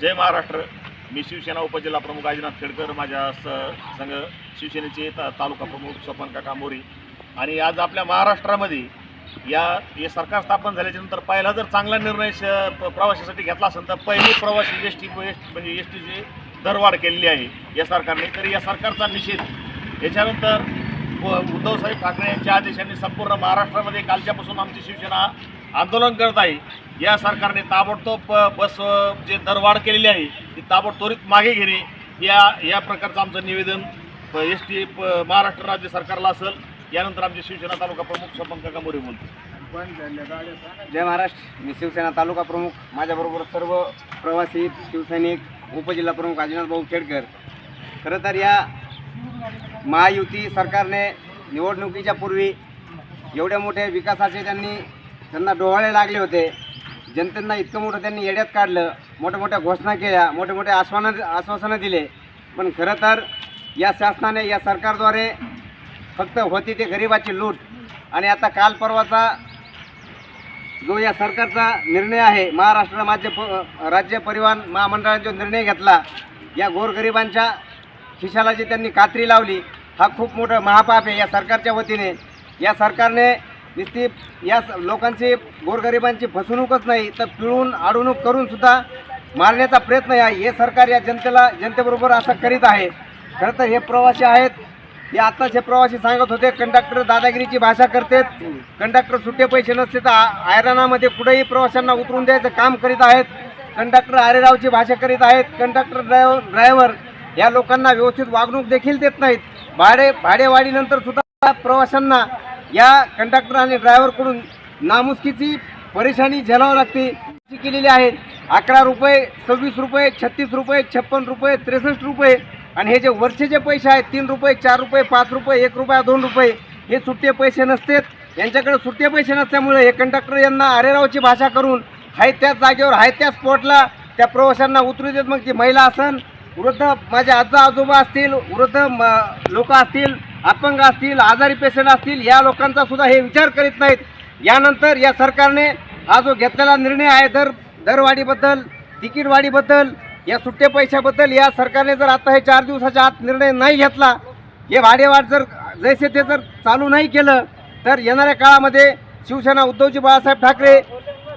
जय महाराष्ट्र. मी शिवसेना उपजिल्हा प्रमुख आजीनाथ खेडकर माझ्या स संघ शिवसेनेचे ता तालुका प्रमुख स्वपन काका मोरी. आणि आज आपल्या महाराष्ट्रामध्ये या हे सरकार स्थापन झाल्याच्यानंतर पहिला जर चांगला निर्णय श प- प्रवाशासाठी घेतला असेल तर पहिली प्रवासी एस टी म्हणजे एस टीची दरवाढ केलेली आहे या सरकारने. तरी या सरकारचा निषेध याच्यानंतर व- उद्धवसाहेब ठाकरे यांच्या आदेशांनी संपूर्ण महाराष्ट्रामध्ये कालच्यापासून आमची शिवसेना आंदोलन करत आहे. या सरकारने ताबडतोब बस जे दरवाढ केलेली आहे ती ताबडतोरीत मागे घेणे या या प्रकारचं आमचं निवेदन एस टी महाराष्ट्र राज्य सरकारला असेल यानंतर आमचे शिवसेना तालुका प्रमुख स्वपन काका मोरे बोलतो जय महाराष्ट्र. मी शिवसेना तालुका प्रमुख माझ्याबरोबर सर्व प्रवासी शिवसैनिक उपजिल्हा प्रमुख अजिनाथ भाऊ खेडकर. खरं तर या महायुती सरकारने निवडणुकीच्या पूर्वी एवढ्या मोठ्या विकासाचे त्यांनी त्यांना डोहाळे लागले होते. जनतेंना इतकं मोठं त्यांनी येड्यात काढलं मोठ्या मोठ्या घोषणा केल्या मोठे मोठे आश्वानं आश्वासनं दिले. पण खरं तर या शासनाने या सरकारद्वारे फक्त होती ते गरिबाची लूट. आणि आता काल परवाचा जो या सरकारचा निर्णय आहे महाराष्ट्र राज्य प राज्य परिवहन महामंडळाने जो निर्णय घेतला या गोरगरिबांच्या खिशाला जी त्यांनी कात्री लावली हा खूप मोठं महापाप आहे या सरकारच्या वतीने. या सरकारने नुसती या स- लोकांची गोरगरिबांची फसवणूकच नाही तर पिळून अडवणूक करूनसुद्धा मारण्याचा प्रयत्न आहे हे सरकार या जनतेला जनतेबरोबर असं करीत आहे. खरं तर हे प्रवासी आहेत. हे आत्ताच हे प्रवासी सांगत होते कंडक्टर दादागिरीची भाषा करतात. कंडक्टर सुट्टे पैसे नसते तर आयरणामध्ये कुठेही प्रवाशांना उतरून द्यायचं काम करीत आहेत. कंडक्टर आरेरावची भाषा करीत आहेत. कंडक्टर ड्रायव्हर ड्रायव्हर या लोकांना व्यवस्थित वागणूक देखील देत नाहीत. भाडे भाडेवाढीनंतर सुद्धा प्रवाशांना या कंडक्टर आणि ड्रायव्हरकडून नामुष्कीची परेशानी झेलावं लागते. केलेली आहे. अकरा रुपये सव्वीस रुपये छत्तीस रुपये छप्पन रुपये त्रेसष्ट रुपये आणि हे जे वरचे जे पैसे आहेत तीन रुपये चार रुपये पाच रुपये एक रुपया दोन रुपये हे सुट्टे पैसे नसतेत. यांच्याकडे सुट्टे पैसे नसल्यामुळे हे कंडक्टर यांना अरेरावची भाषा करून हाय त्याच जागेवर हाय त्या स्पॉटला त्या प्रवाशांना उतरू देत मग ती महिला असन. वृद्ध माझे आजा आजोबा असतील वृद्ध लोक असतील अपंग असतील आजारी पेशंट असतील या लोकांचा सुद्धा हे विचार करीत नाहीत. यानंतर या सरकारने हा जो घेतलेला निर्णय आहे दर दरवाढीबद्दल तिकीटवाढीबद्दल या सुट्टे पैशाबद्दल या सरकारने जर आता हे चार दिवसाच्या आत निर्णय नाही घेतला हे भाडेवाढ जर जैसे ते जर चालू नाही केलं तर येणाऱ्या काळामध्ये शिवसेना उद्धवजी बाळासाहेब ठाकरे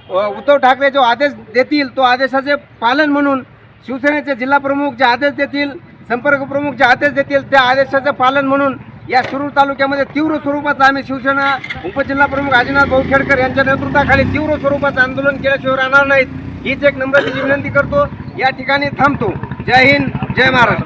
उद्धव ठाकरे जो आदेश देतील तो आदेशाचे पालन म्हणून शिवसेनेचे जिल्हा प्रमुख जे आदेश देतील संपर्क प्रमुख जे आदेश देतील त्या आदेशाचं पालन म्हणून या शिरूर तालुक्यामध्ये तीव्र स्वरूपाचं आम्ही शिवसेना उपजिल्हा प्रमुख आजीनाथ भाऊ खेडकर यांच्या नेतृत्वाखाली तीव्र स्वरूपाचं आंदोलन केल्याशिवाय राहणार नाहीत. हीच एक नम्रतेची विनंती करतो. या ठिकाणी थांबतो. जय हिंद जय महाराष्ट्र.